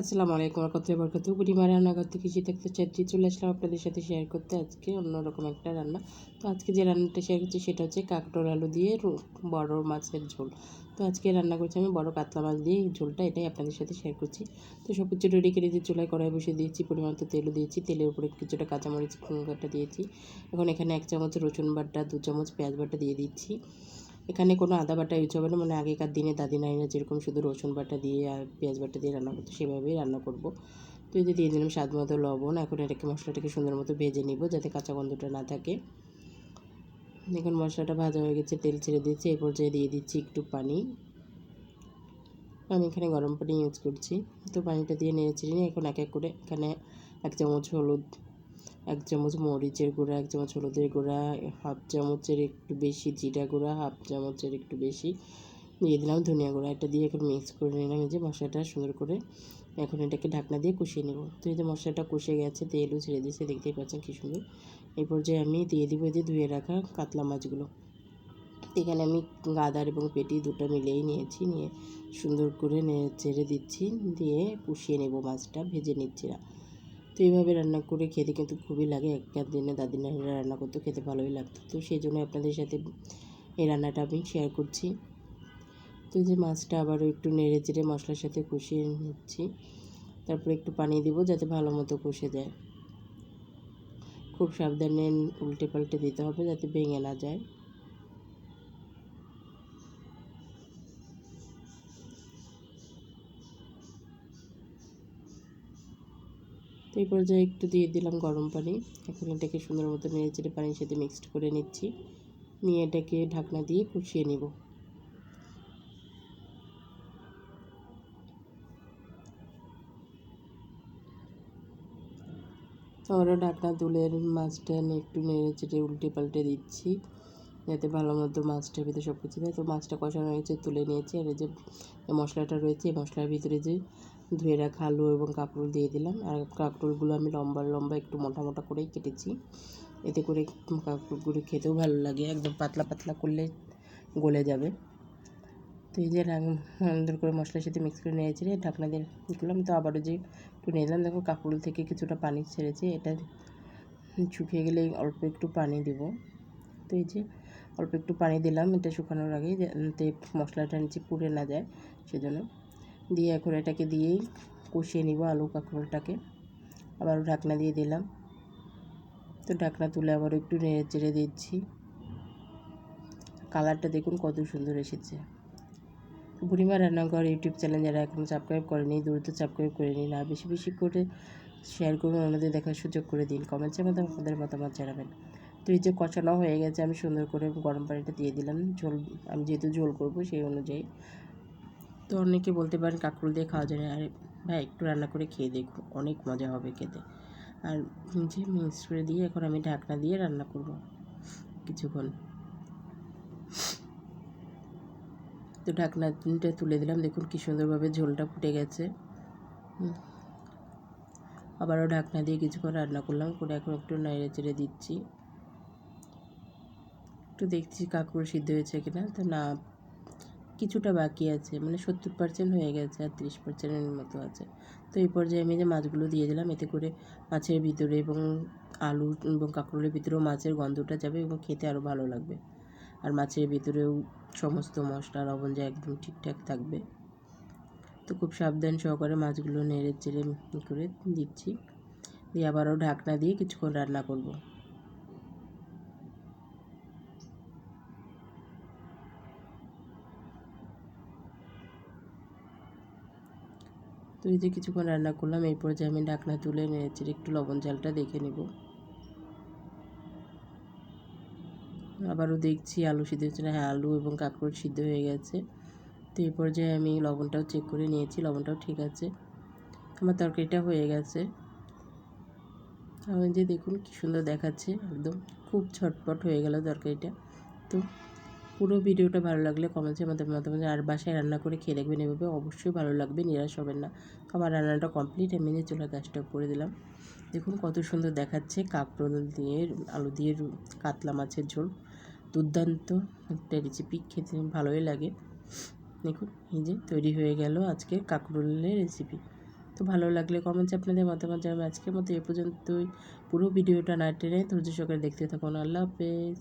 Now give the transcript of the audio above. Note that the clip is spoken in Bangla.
আসসালামু আলাইকুম রহমতুল্লাহি বরকত বুড়িমা রান্না করতে কৃষি থাকতে চাচ্ছি চলে আসলাম আপনাদের সাথে শেয়ার করতে আজকে অন্যরকম একটা রান্না। তো আজকে যে রান্নাটা শেয়ার করছি সেটা হচ্ছে কাকটোর আলু দিয়ে বড় মাছের ঝোল। তো আজকে রান্না করছি আমি বড় কাতলা মাছ দিয়ে ঝোলটা এটাই আপনাদের সাথে শেয়ার করছি। তো সব কিছু রেডি করে দিয়ে চুলায় কড়াই বসিয়ে দিয়েছি, পরিমাণ মতো তেলও দিয়েছি। তেলের উপরে কিছুটা কাঁচামরিচ কাটা দিয়েছি। এখন এখানে এক চামচ রসুন বাটা, দু চামচ পেঁয়াজ বাটা দিয়ে দিচ্ছি। এখানে কোনো আদা বাটা ইউজ হবে না মানে আগেকার দিনে দাদি নাইরা যেরকম শুধু রসুন বাটা দিয়ে আর পেঁয়াজ বাটা দিয়ে রান্না করতো, সেভাবেই রান্না করব। তো যে দিয়ে দিলাম স্বাদ মতো লবণ, এখন এটাকে মশলাটাকে সুন্দর মতো ভেজে নিব যাতে কাঁচা গন্ধটা না থাকে। এখন মশলাটা ভাজা হয়ে গেছে, তেল ছেড়ে দিয়েছি এই পর্যায়ে দিয়ে দিচ্ছি একটু পানি। আমি এখানে গরম পানি ইউজ করছি, তো পানিটা দিয়ে নেড়েছি নিয়ে এখন এক এক করে এখানে এক চামচ হলুদ এক চামচ মরিচের গুঁড়া, এক চামচ হলুদের গুঁড়া, হাফ চামচের একটু বেশি জিরা গুঁড়া, হাফ চামচের একটু বেশি দিয়ে দিলাম ধনিয়া গুঁড়া। এটা দিয়ে এখন মিক্স করে নিলাম। এই যে মশলাটা সুন্দর করে এখন এটাকে ঢাকনা দিয়ে কষিয়ে নেব। তো এই যে মশলাটা কষে গেছে, তেলও ছেড়ে দিয়েছে, দেখতেই পাচ্ছেন কী সুন্দর। এই পর্যায়ে আমি দিয়ে দিব এই যে ধুয়ে রাখা কাতলা মাছগুলো। এখানে আমি গাদার এবং পেটি দুটো মিলিয়েই নিয়েছি, নিয়ে সুন্দর করে চেড়ে দিচ্ছি, দিয়ে কষিয়ে নেব মাছটা, ভেজে নিচ্ছি না। তো এইভাবে রান্না করে খেতে কিন্তু খুবই লাগে। একটা দিনে দাদি নানিরা রান্না করতে খেতে ভালোই লাগতো। তো সেই জন্য আপনাদের সাথে এই রান্নাটা আমি শেয়ার করছি। তো যে মাছটা আবারও একটু নেড়ে চেড়ে মশলার সাথে কষিয়ে নিচ্ছি। তারপরে একটু পানি দিব যাতে ভালো মতো কষে যায়। খুব সাবধানে উল্টে পাল্টে দিতে হবে যাতে ভেঙে না যায়। তো এই পর্যায়ে একটু দিয়ে দিলাম গরম পানি। এখন এটাকে সুন্দর মতো নেড়ে চেড়ে পানির সাথে মিক্সড করে নিচ্ছি। নিয়ে এটাকে ঢাকনা দিয়ে কষিয়ে নিব। আবারও ঢাকনা তুলে মাছটা একটু নেড়ে চেড়ে উল্টে পাল্টে দিচ্ছি, যাতে ভালো মতো মাছটার ভিতরে সব কিছু দেয় তো মাছটা কষানো হয়েছে, তুলে নিয়েছি। আর এই যে মশলাটা রয়েছে, এই মশলার ভিতরে যে ধুয়ে রাখা আলু এবং কাঁকরোল দিয়ে দিলাম। আর কাঁকরোলগুলো আমি লম্বা লম্বা একটু মোটা মোটা করেই কেটেছি। এতে করে কাঁকরোলগুলো খেতেও ভালো লাগে। একদম পাতলা পাতলা করলে গলে যাবে। তো এই যে সুন্দর করে মশলার সাথে মিক্স করে নিয়েছি ঢাকনা দিয়ে করলাম তো আবারও যে একটু নিয়ে নিলাম, দেখো কাঁকরোল থেকে কিছুটা পানি ছেড়েছে। এটা শুকিয়ে গেলে অল্প একটু পানি দেব। তো এই যে অল্প একটু পানি দিলাম। এটা শুকানোর আগে যাতে মশলাটা নিচে পুড়ে না যায়, সেজন্য দিয়ে এখন এটাকে দিয়েই কষিয়ে নিব আলু কাঁকরোলটাকে। আবারও ঢাকনা দিয়ে দিলাম। তো ঢাকনা তুলে আবার একটু নেড়ে চেড়ে দিচ্ছি। কালারটা দেখুন কত সুন্দর এসেছে। বুড়িমা রান্নাঘর ইউটিউব চ্যানেল যারা এখন সাবস্ক্রাইব করেনি, দ্রুত সাবস্ক্রাইব করে নিন আর বেশি বেশি করে শেয়ার করুন, অন্যদের দেখার সুযোগ করে দিন। কমেন্টসের মধ্যে আপনাদের মতামত জানাবেন। তো এই যে কষানো হয়ে গেছে, আমি সুন্দর করে গরম পানিটা দিয়ে দিলাম। ঝোল, আমি যেহেতু ঝোল করব সেই অনুযায়ী তো অনেকে বলতে পারেন কাঁকরোল দিয়ে খাওয়া যায় আরে ভাই, একটু রান্না করে খেয়ে দেখুন অনেক মজা হবে খেতে। আর যে মিক্স করে দিয়ে এখন আমি ঢাকনা দিয়ে রান্না করব কিছুক্ষণ। তো ঢাকনাটা তুলে দিলাম, দেখুন কি সুন্দরভাবে ঝোলটা ফুটে গেছে। আবারও ঢাকনা দিয়ে কিছুক্ষণ রান্না করলাম, করে এখন একটু নাইড়ে চেড়ে দিচ্ছি। একটু দেখছি কাকুর সিদ্ধ হয়েছে কিনা, তো না কিছুটা বাকি আছে মানে সত্তর পার্সেন্ট হয়ে গেছে আর তিরিশ পার্সেন্টের মতো আছে। তো এই পর্যায়ে আমি যে মাছগুলো দিয়ে দিলাম, এতে করে মাছের ভিতরে এবং আলু এবং কাঁকরোলের ভিতরেও মাছের গন্ধটা যাবে এবং খেতে আরও ভালো লাগবে। আর মাছের ভিতরেও সমস্ত মশলা লবণ যা একদম ঠিকঠাক থাকবে। তো খুব সাবধান সহকারে মাছগুলো নেড়ে চেড়ে করে দিচ্ছি। দিয়ে আবারও ঢাকনা দিয়ে কিছুক্ষণ রান্না করব। তো এই যে কিছুক্ষণ রান্না করলাম এই পর্যায়ে আমি ঢাকনা তুলে নেড়েছি একটু লবণ ঝালটা দেখে নেব। আবারও দেখছি আলু সিদ্ধ হচ্ছে না। হ্যাঁ আলু এবং কাঁকড় সিদ্ধ হয়ে গেছে। তো এই পর্যায়ে আমি লবণটাও চেক করে নিয়েছি, লবণটাও ঠিক আছে। আমার তরকারিটা হয়ে গেছে। আমি যে দেখুন কী সুন্দর দেখাচ্ছে, একদম খুব ছটপট হয়ে গেল তরকারিটা। তো পুরো ভিডিওটা ভালো লাগলে কমেন্টসের মধ্যে মতামত আর বাসায় রান্না করে খেয়ে দেখবেন এভাবে অবশ্যই ভালো লাগবে, নিরাশ হবেন না। আমার রান্নাটা কমপ্লিট আমি নিয়ে চলে গ্যাসটা করে দিলাম। দেখুন কত সুন্দর দেখাচ্ছে কাঁকরোল দিয়ে, আলু দিয়ে, কাতলা মাছের ঝোল। দুর্দান্ত একটা রেসিপি খেতে ভালোই লাগে। দেখুন, এই যে তৈরি হয়ে গেল আজকে কাঁকরোলের রেসিপি তো ভালো লাগলে কমেন্টসে আপনাদের মতামত জানাবেন। আজকের মতো এ পর্যন্তই। পুরো ভিডিওটা না টেনে ধৈর্য সহকারে দেখতে থাকুন। আল্লাহ হাফেজ।